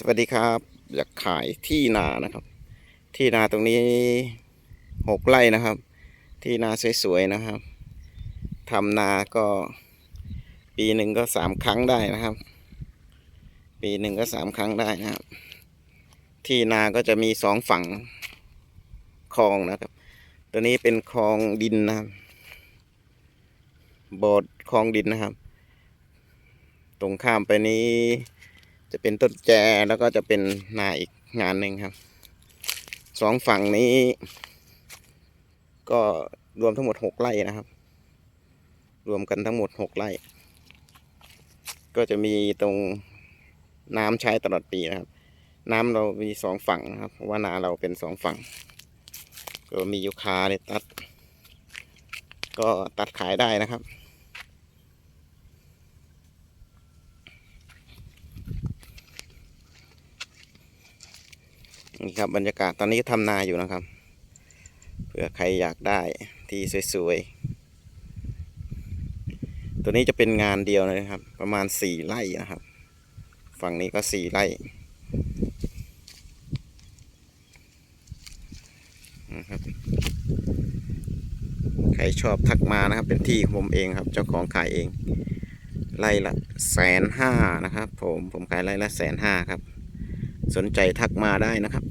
สวัสดีครับ อยากขายที่นานะครับ ที่นาตรงนี้หกไร่นะครับ ที่นาสวยๆนะครับทำนาก็ปีหนึ่งก็สามครั้งได้นะครับ ปีหนึ่งก็สามครั้งได้นะครับ ที่นาก็จะมีสองฝั่งคลองนะครับ ตัวนี้เป็นคลองดินนะครับบอดคลองดินนะครับ ตรงข้ามไปนี้ จะเป็นต้นแจแล้วก็จะเป็นนาอีกงานหนึ่งครับสองฝั่งนี้ ก็รวมทั้งหมดหกไร่นะครับ รวมกันทั้งหมดหกไร่ ก็จะมีตรงน้ำใช้ตลอดปีนะครับ น้ำเรามีสองฝั่งนะครับเพราะว่านาเราเป็นสองฝั่ง ก็มียูคาเนี่ยตัด ก็ตัดขายได้นะครับ นี่ครับบรรยากาศตอนนี้ทำนาอยู่นะครับ เผื่อใครอยากได้ที่สวยๆ ตัวนี้จะเป็นงานเดียวเลยนะครับ ประมาณสี่ไร่นะครับ ฝั่งนี้ก็สี่ไร่นะครับใครชอบทักมานะครับ เป็นที่ผมเองครับ เจ้าของขายเองไร่ละแสนห้านะครับ ผมผมขายไร่ละแสนห้าครับ สนใจทักมาได้นะครับ